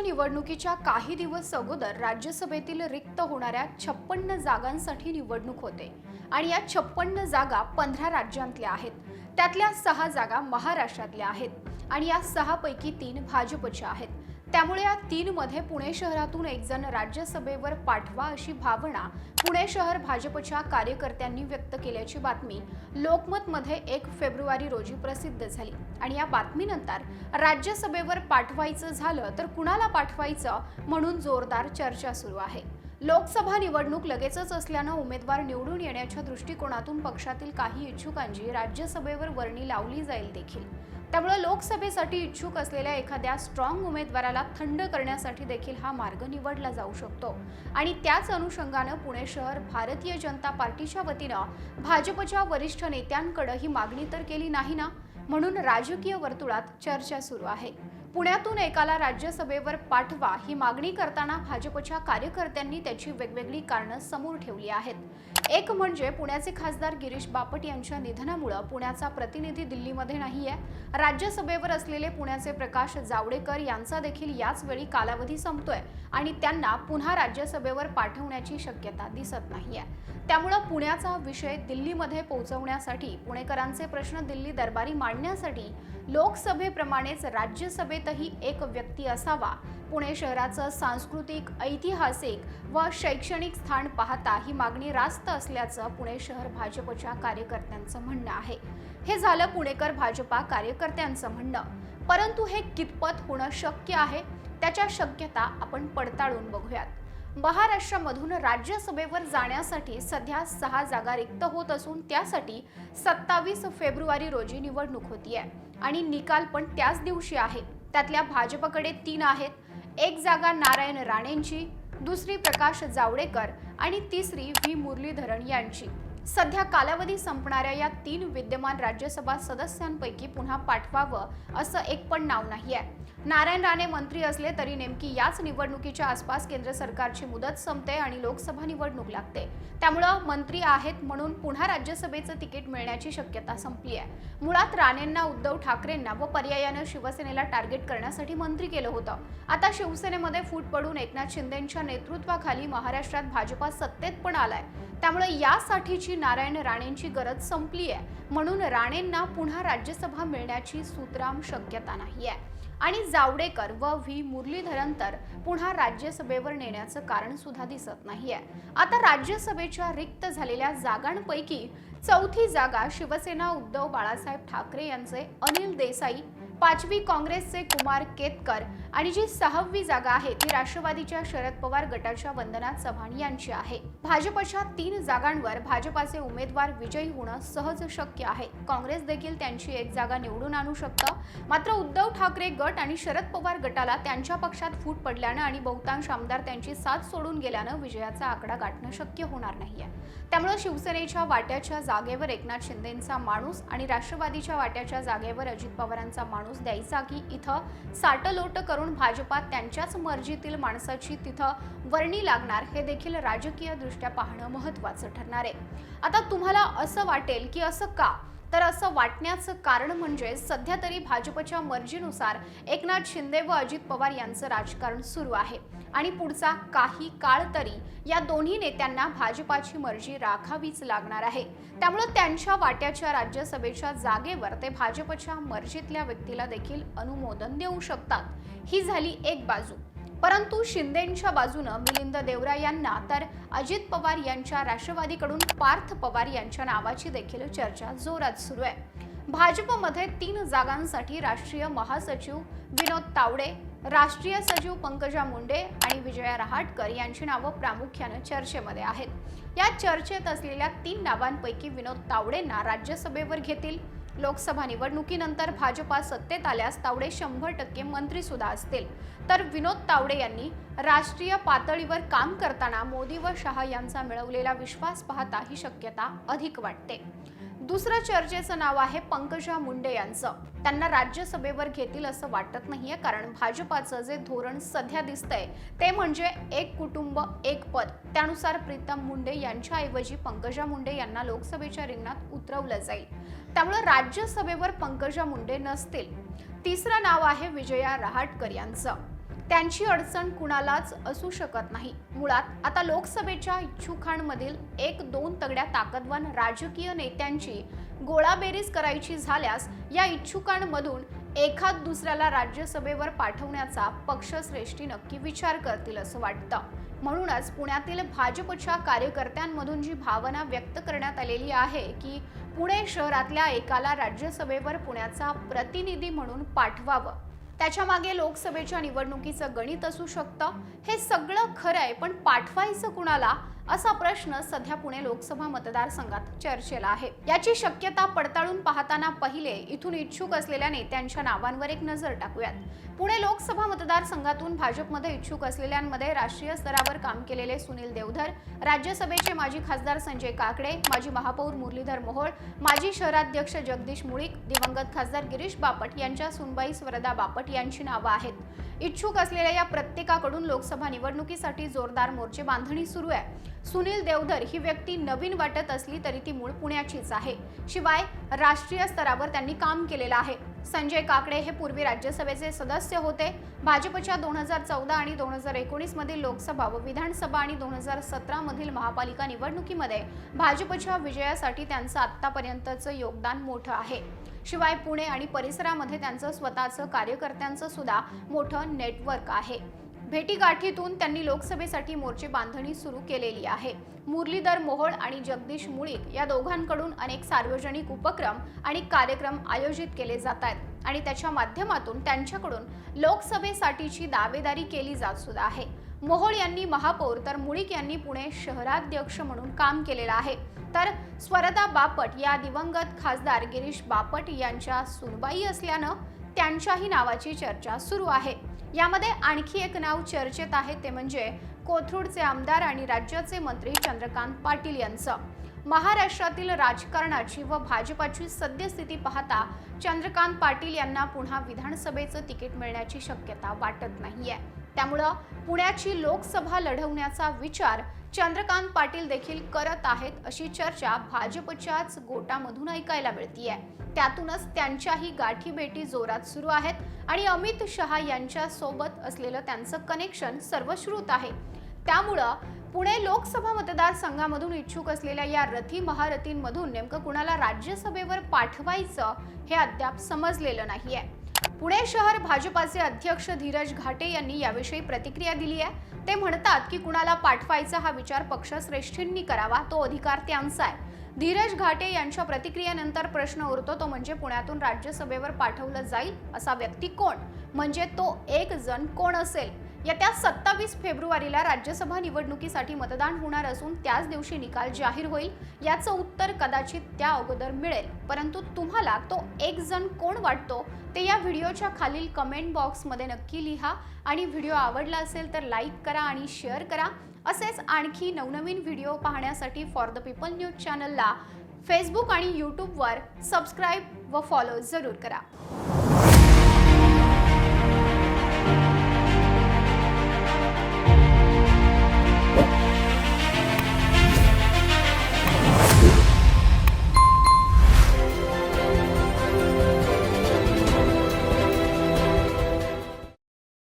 लोकसभेच्या निवडणुकीच्या काही दिवस अगोदर राज्यसभेतील रिक्त होणाऱ्या छप्पन्न जागांसाठी निवडणूक होते. आणि या छप्पन्न जागा पंधरा राज्यांतल्या आहेत. त्यातल्या सहा जागा महाराष्ट्रातल्या आहेत. आणि या सहापैकी तीन भाजपच्या आहेत. त्यामुळे या तीनमध्ये पुणे शहरातून एक जण राज्यसभेवर पाठवा अशी भावना पुणे शहर भाजपच्या कार्यकर्त्यांनी व्यक्त केल्याची बातमी लोकमतमध्ये एक फेब्रुवारी रोजी प्रसिद्ध झाली. आणि या बातमीनंतर राज्यसभेवर पाठवायचं झालं तर कुणाला पाठवायचं म्हणून जोरदार चर्चा सुरू आहे. लोकसभा निवडणूक लगेचच असल्यानं उमेदवार निवडून येण्याच्या दृष्टिकोनातून पक्षातील काही इच्छुकांची राज्यसभेवर वर्णी लावली जाईल देखील. त्यामुळे लोकसभेसाठी इच्छुक असलेल्या एखाद्या स्ट्रॉंग उमेदवाराला थंड करण्यासाठी देखील हा मार्ग निवडला जाऊ शकतो. आणि त्याच अनुषंगानं पुणे शहर भारतीय जनता पार्टीच्या वतीनं भाजपच्या वरिष्ठ नेत्यांकडे ही मागणी तर केली नाही ना? म्हणून राजकीय वर्तुळात चर्चा सुरू आहे. पुण्यातून एकाला राज्यसभेवर पाठवा ही मागणी करताना भाजपच्या कार्यकर्त्यांनी त्याची वेगवेगळी कारणं समोर ठेवली आहेत. एक म्हणजे पुण्याचे खासदार गिरीश बापट यांच्या निधनामुळं पुण्याचा प्रतिनिधी दिल्लीमध्ये नाही आहे राज्यसभेवर असलेले पुण्याचे प्रकाश जावडेकर यांचा देखील याच वेळी कालावधी संपतोय आणि त्यांना पुन्हा राज्यसभेवर पाठवण्याची शक्यता दिसत नाहीये. त्यामुळं पुण्याचा विषय दिल्लीमध्ये पोहोचवण्यासाठी पुणेकरांचे प्रश्न दिल्ली दरबारी मांडण्यासाठी लोकसभेप्रमाणेच राज्यसभेतही एक व्यक्ती असावा. पुणे शहराचं सांस्कृतिक ऐतिहासिक व शैक्षणिक स्थान पाहता ही मागणी रास्त असल्याचं पुणे शहर भाजपच्या कार्यकर्त्यांचं म्हणणं आहे. हे झालं पुणेकर भाजपा कार्यकर्त्यांचं म्हणणं. परंतु हे कितपत होणं शक्य आहे? त्याच्या शक्यता आपण पडताळून बघूयात. महाराष्ट्रामधून राज्यसभेवर जाण्यासाठी सध्या सहा जागा रिक्त होत असून त्यासाठी सत्तावीस फेब्रुवारी रोजी निवडणूक होतीये. आणि निकाल पण त्याच दिवशी आहे. त्यातल्या भाजपकडे तीन आहेत. एक जागा नारायण राणेंची दुसरी प्रकाश जावडेकर आणि तिसरी व्ही. मुरलीधरन यांची. सध्या कालावधी संपणाऱ्या या तीन विद्यमान राज्यसभा सदस्यांपैकी पुन्हा पाठवावं असं एक पण नाव नाही आहे. नारायण राणे मंत्री असले तरी नेमकी याच निवडणुकीच्या आसपास केंद्र सरकारची मुदत संपते आणि लोकसभा निवडणूक लागते. त्यामुळं मंत्री आहेत म्हणून पुन्हा राज्यसभेचं तिकीट मिळण्याची शक्यता संपली आहे. मुळात राणेंना उद्धव ठाकरेंना व पर्यायानं शिवसेनेला टार्गेट करण्यासाठी मंत्री केलं होतं. आता शिवसेनेमध्ये फूट पडून एकनाथ शिंदेंच्या नेतृत्वाखाली महाराष्ट्रात भाजपा सत्तेत पण आलाय. त्यामुळे यासाठीची नारायण राणेंची गरज संपली आहे. म्हणून राणेंना पुन्हा राज्यसभा मिळण्याची सूत्राम शक्यता नाही आहे. आणि जावडेकर व व्ही. मुरलीधरन तर पुन्हा राज्यसभेवर नेण्याचं कारण सुद्धा दिसत नाहीये. आता राज्यसभेच्या रिक्त झालेल्या जागांपैकी चौथी जागा शिवसेना उद्धव बाळासाहेब ठाकरे यांचे अनिल देसाई पाचवी काँग्रेसचे कुमार केतकर आणि जी सहावी जागा आहे ती राष्ट्रवादीच्या शरद पवार गटाच्या वंदना चव्हाण यांची आहे. भाजपच्या तीन जागांवर भाजपाचे उमेदवार विजयी होणं सहज शक्य आहे. काँग्रेस देखील त्यांची एक जागा निवडून आणू शकतं. मात्र उद्धव ठाकरे गट आणि शरद पवार गटाला त्यांच्या पक्षात फूट पडल्यानं आणि बहुतांश आमदार त्यांची साथ सोडून गेल्यानं विजयाचा आकडा गाठणं शक्य होणार नाहीये. त्यामुळे शिवसेनेच्या वाट्याच्या जागेवर एकनाथ शिंदेंचा माणूस आणि राष्ट्रवादीच्या वाट्याच्या जागेवर अजित पवारांचा माणूस द्यायचा की इथं साटलोट करून भाजपात त्यांच्याच मर्जीतील माणसाची तिथं वर्णी लागणार हे देखील राजकीय दृष्ट्या पाहणं महत्त्वाचं ठरणार आहे. आता तुम्हाला असं वाटेल की असं का? तर असं वाटण्याचं कारण म्हणजे सध्या तरी भाजपच्या मर्जीनुसार एकनाथ शिंदे व अजित पवार यांचं राजकारण सुरू आहे. आणि पुढचा काही काळ तरी या दोन्ही नेत्यांना भाजपाची मर्जी राखावीच लागणार आहे. त्यामुळे त्यांच्या वाट्याच्या राज्यसभेच्या जागेवर ते भाजपच्या मर्जीतल्या व्यक्तीला देखील अनुमोदन देऊ शकतात. ही झाली एक बाजू. परंतु शिंदेंच्या बाजूनं मिलिंद देवरा यांना तर अजित पवार यांच्या राष्ट्रवादीकडून पार्थ पवार यांच्या नावाची देखील चर्चा जोरात सुरू आहे. भाजपमध्ये तीन जागांसाठी राष्ट्रीय महासचिव विनोद तावडे राष्ट्रीय सचिव पंकजा मुंडे आणि विजया रहाटकर यांची नावं प्रामुख्यानं चर्चेमध्ये आहेत. या चर्चेत असलेल्या तीन नावांपैकी विनोद तावडेंना राज्यसभेवर घेतील. लोकसभा निवडणुकीनंतर भाजपा सत्तेत आल्यास तावडे शंभर टक्के मंत्रीसुद्धा असतील. तर विनोद तावडे यांनी राष्ट्रीय पातळीवर काम करताना मोदी व शहा यांचा मिळवलेला विश्वास पाहता ही शक्यता अधिक वाटते. दुसरं चर्चेचं नाव आहे पंकजा मुंडे यांचं. त्यांना राज्यसभेवर घेतील असं वाटत नाहीये कारण भाजपाचं जे धोरण सध्या दिसतंय ते म्हणजे एक कुटुंब एक पद. त्यानुसार प्रीतम मुंडे यांच्याऐवजी पंकजा मुंडे यांना लोकसभेच्या रिंगणात उतरवलं जाईल. त्यामुळे राज्यसभेवर पंकजा मुंडे नसतील. तिसरं नाव आहे विजया रहाटकर यांचं. त्यांची अडचण कुणालाच असू शकत नाही. मुळात आता लोकसभेच्या इच्छुकांमधील एक दोन तगड्या ताकदवान राजकीय नेत्यांची गोळाबेरीज करायची झाल्यास या इच्छुकांमधून एखाद दुसऱ्याला राज्यसभेवर पाठवण्याचा पक्षश्रेष्ठी नक्की विचार करतील असं वाटतं. म्हणूनच पुण्यातील भाजपच्या कार्यकर्त्यांमधून जी भावना व्यक्त करण्यात आलेली आहे की पुणे शहरातल्या एकाला राज्यसभेवर पुण्याचा प्रतिनिधी म्हणून पाठवावं. त्याच्यामागे लोकसभेच्या निवडणुकीचं गणित असू शकतं. हे सगळं खरं आहे पण पाठवायचं कुणाला? असा प्रश्न सध्या पुणे लोकसभा मतदारसंघात चर्चेला आहे. याची शक्यता पडताळून पाहताना पहिले इथून इच्छुक असलेल्या नेत्यांच्या नावांवर एक नजर टाकूयात. पुणे लोकसभा मतदारसंघातून भाजपमध्ये इच्छुक असलेल्यांमध्ये राष्ट्रीय स्तरावर काम केलेले सुनील देवधर राज्यसभेचे माजी खासदार संजय काकडे माजी महापौर मुरलीधर मोहोळ माजी शहराध्यक्ष जगदीश मुळीक दिवंगत खासदार गिरीश बापट यांच्या सुनबाई स्वरदा बापट यांची नावं आहेत. इच्छुक असलेल्या या प्रत्येकाकडून लोकसभा निवडणुकीसाठी जोरदार मोर्चे बांधणी सुरू आहे. सुनील देवधर ही व्यक्ती नवीन वाटत असली तरी ती मूळ पुण्याचीच आहे. शिवाय राष्ट्रीय स्तरावर त्यांनी काम केलेलं आहे. संजय काकडे हे पूर्वी राज्यसभेचे सदस्य होते. भाजपच्या दोन हजार चौदा आणि दोन हजार एकोणीसमधील लोकसभा व विधानसभा आणि दोन हजार सतरामधील महापालिका निवडणुकीमध्ये भाजपच्या विजयासाठी त्यांचं आत्तापर्यंतचं योगदान मोठं आहे. शिवाय पुणे आणि परिसरामध्ये त्यांचं स्वतःचं कार्यकर्त्यांचं सुद्धा मोठं नेटवर्क आहे. भेटीगाठीतून त्यांनी लोकसभेसाठी मोर्चे बांधणी सुरू केलेली आहे. मुरलीधर मोहोळ आणि जगदीश मुळीक या दोघांकडून अनेक सार्वजनिक उपक्रम आणि कार्यक्रम आयोजित केले जात आहेत आणि त्याच्या माध्यमातून त्यांच्याकडून लोकसभेसाठीची दावेदारी केली जात सुद्धा आहे. मोहोळ यांनी महापौर तर मुळीक यांनी पुणे शहराध्यक्ष म्हणून काम केलेलं आहे. तर स्वरदा बापट या दिवंगत खासदार गिरीश बापट यांच्या सुनबाई असल्यानं त्यांच्याही नावाची चर्चा सुरू आहे. यामध्ये आणखी एक नाव चर्चेत आहे ते म्हणजे कोथरूडचे आमदार आणि राज्याचे मंत्री चंद्रकांत पाटील यांचं. महाराष्ट्रातील राजकारणाची व भाजपाची सद्यस्थिती पाहता चंद्रकांत पाटील यांना पुन्हा विधानसभेचं तिकीट मिळण्याची शक्यता वाटत नाहीये. त्यामुळं पुण्याची लोकसभा लढवण्याचा विचार चंद्रकांत पाटील देखील करत आहेत अशी चर्चा भाजपच्याच गोटामधून ऐकायला मिळतीये. त्यातूनच त्यांच्याही गाठीभेटी जोरात सुरू आहेत आणि अमित शहा यांच्या सोबत असलेलं त्यांचं कनेक्शन सर्वश्रुत आहे. त्यामुळं पुणे लोकसभा मतदारसंघामधून इच्छुक असलेल्या या रथी महारथींमधून नेमकं कुणाला राज्यसभेवर पाठवायचं हे अद्याप समजलेलं नाहीये. पुणे शहर भाजपाचे अध्यक्ष धीरज घाटे यांनी याविषयी प्रतिक्रिया दिली आहे. ते म्हणतात की कुणाला पाठवायचा हा विचार पक्षश्रेष्ठींनी करावा तो अधिकार त्यांचा आहे. धीरज घाटे यांच्या प्रतिक्रियेनंतर प्रश्न उरतो तो म्हणजे पुण्यातून राज्यसभेवर पाठवलं जाईल असा व्यक्ती कोण? म्हणजे तो एक जण कोण असेल? येत्या सत्तावीस फेब्रुवारीला राज्यसभा निवडणुकीसाठी मतदान होणार असून त्याच दिवशी निकाल जाहीर होईल याचं उत्तर कदाचित त्या अगोदर मिळेल. परंतु तुम्हाला तो एक जण कोण वाटतो ते या व्हिडिओच्या खालील कमेंट बॉक्समध्ये नक्की लिहा. आणि व्हिडिओ आवडला असेल तर लाईक करा आणि शेअर करा. असेच आणखी नवनवीन व्हिडिओ पाहण्यासाठी फॉर द पीपल न्यूज चॅनलला फेसबुक आणि यूट्यूबवर सबस्क्राईब व फॉलो जरूर करा.